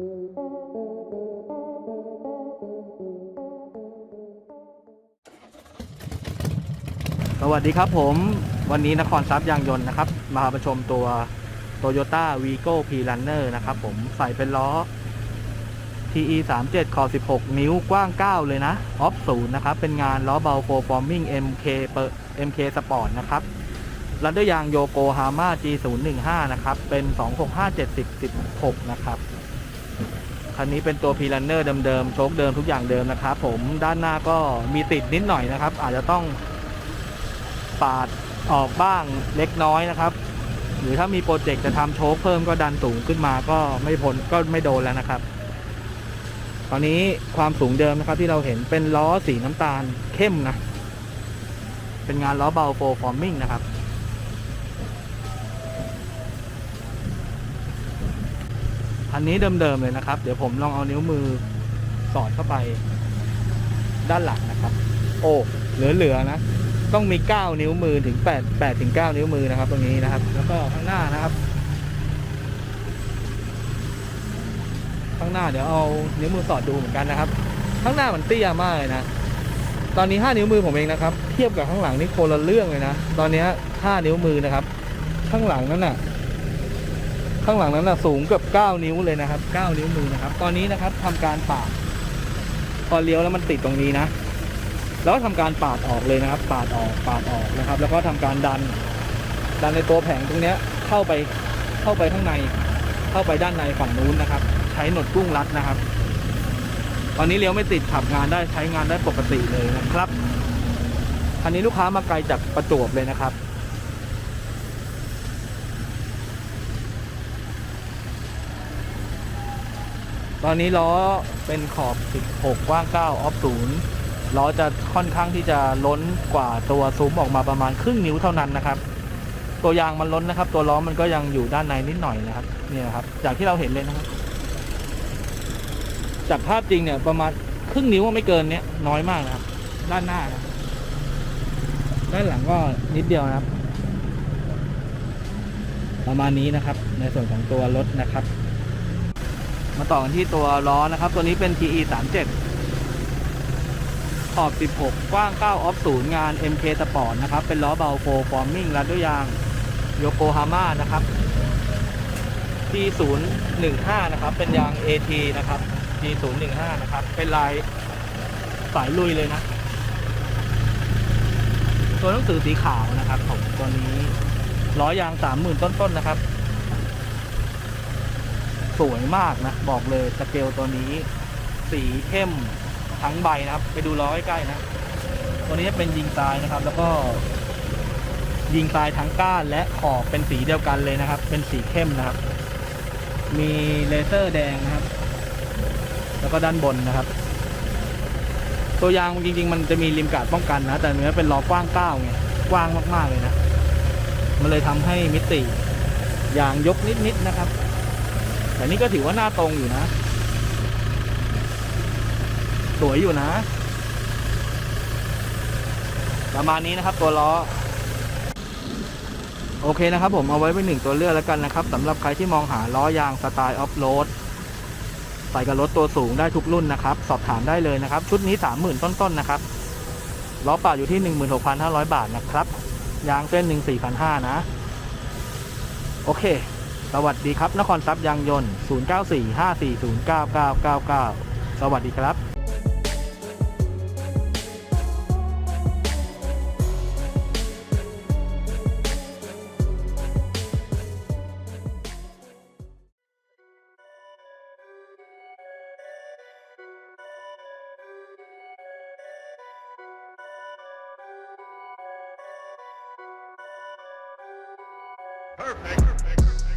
สวัสดีครับผมวันนี้นครทรัพย์ยางยนต์นะครับ มาประชมตัว Toyota Vigo P Runner นะครับผมใส่เป็นล้อ TE 3 7ขอ16 นิ้วกว้าง 9 เลยนะ ออฟศูนย์นะครับ เป็นงานล้อเบาโฟฟอร์มิง MK เป MK Sport นะครับรันด้วยยางโยโกฮาม่า G015 นะครับ เป็น 2657016 นะครับ คันนี้เป็นตัว P Runner เดิมๆโชคเดิมทุกอย่างเดิมนะครับผมด้านหน้าก็มีติดนิดหน่อยนะครับ อาจจะต้องปาดออกบ้างเล็กน้อยนะครับ หรือถ้ามีโปรเจกต์จะทำโชคเพิ่มก็ดันสูงขึ้นมาก็ไม่พ้นก็ไม่โดนแล้วนะครับ ตอนนี้ความสูงเดิมนะครับที่เราเห็นเป็นล้อสีน้ำตาลเข้มนะ เป็นงานล้อเบาโฟร์ฟอร์มิงนะครับ อันนี้เดิมๆเลยนะครับ เดี๋ยวผมลองเอานิ้วมือสอดเข้าไป ด้านหลังนะครับ โอ้เหลือๆนะ ต้องมี 9 นิ้วมือถึง8 8ถึง9นิ้วมือนะครับ ตรงนี้นะครับ แล้วก็ข้างหน้านะครับ ข้างหน้าเดี๋ยวเอานิ้วมือสอดดูเหมือนกันนะครับ ข้างหน้ามันเตี้ยมากเลยนะตอนนี้ 5 นิ้วมือผมเองนะครับ เทียบกับข้างหลังนี่คนละเรื่องเลยนะ ตอนนี้ 5 นิ้วมือนะครับ ข้างหลังนั้นน่ะ ข้างหลังนั้นนะสูงเกือบ 9 นิ้วเลยนะครับ 9 นิ้วมือนะครับ ตอนนี้นะครับทำการปาดพอเลี้ยวแล้วมันติดตรงนี้นะ แล้วก็ทำการปาดออกเลยนะครับ ปาดออกปาดออกนะครับ แล้วก็ทำการดัน ดันในตัวแผงตรงเนี้ยเข้าไปเข้าไปข้างใน เข้าไปด้านในฝั่งนู้นนะครับ ใช้หนวดกุ้งรัดนะครับ ตอนนี้เลี้ยวไม่ติดขับงานได้ใช้งานได้ปกติเลยนะครับคันนี้ลูกค้ามาไกลจากประจวบเลยนะครับ ตอนนี้ล้อเป็นขอบ 16 กว้าง 9 ออฟศูนย์ล้อจะค่อนข้างที่จะล้นกว่าตัวซุ้มออกมาประมาณครึ่งนิ้วเท่านั้นนะครับ ตัวยางมันล้นนะครับ ตัวล้อมันก็ยังอยู่ด้านในนิดหน่อยนะครับเนี่ยครับ จากที่เราเห็นเลยนะครับ จากภาพจริงเนี่ยประมาณครึ่งนิ้วไม่เกินเนี้ยน้อยมากนะครับ ด้านหน้านะด้านหลังก็นิดเดียวนะครับ ประมาณนี้นะครับ ในส่วนของตัวรถนะครับ มาต่อกันที่ตัวล้อนะครับ ตัวนี้เป็น TE 3 7ขอบ 16 กว้าง 9 ออฟศูนย์งาน MK Sport นะครับ เป็นล้อเบาโฟฟอร์มิงรัดด้วยยางโยโกฮาม่านะครับ T015 นะครับ เป็นยาง AT นะครับ T015 นะครับ เป็นลายสายลุยเลยนะ ตัวหนังสือสีขาวนะครับผมตัวนี้ล้อยาง 30,000 ต้นๆนะครับ สวยมากนะ บอกเลยสเกลตัวนี้ สีเข้มทั้งใบนะครับ ไปดูล้อใกล้ๆนะ ตัวนี้เป็นยิงตายนะครับ แล้วก็ ยิงตายทั้งก้านและขอบเป็นสีเดียวกันเลยนะครับ เป็นสีเข้มนะครับ มีเลเซอร์แดงนะครับ แล้วก็ด้านบนนะครับ ตัวยางจริง ๆ มันจะมีริมกาดป้องกันนะ แต่เนื้อเป็นล้อกว้างเก้าไงกว้างมากๆเลยนะ มันเลยทำให้มิติยางยกนิดๆนะครับ แต่นี่ก็ถือว่าหน้าตรงอยู่นะ สวยอยู่นะ ประมาณนี้นะครับตัวล้อ โอเคนะครับผมเอาไว้เป็นหนึ่งตัวเลือกแล้วกันนะครับสำหรับใครที่มองหาล้อยางสไตล์ออฟโรดใส่กับรถตัวสูงได้ทุกรุ่นนะครับ สอบถามได้เลยนะครับ ชุดนี้ 30,000 ต้นๆนะครับล้อเปล่าอยู่ที่ 16,500 บาทนะครับ ยางเส้นหนึ่ง4,500นะ โอเค สวัสดีครับ นครทรัพย์ยางยนต์ 0945409999 สวัสดีครับ Perfect. Perfect.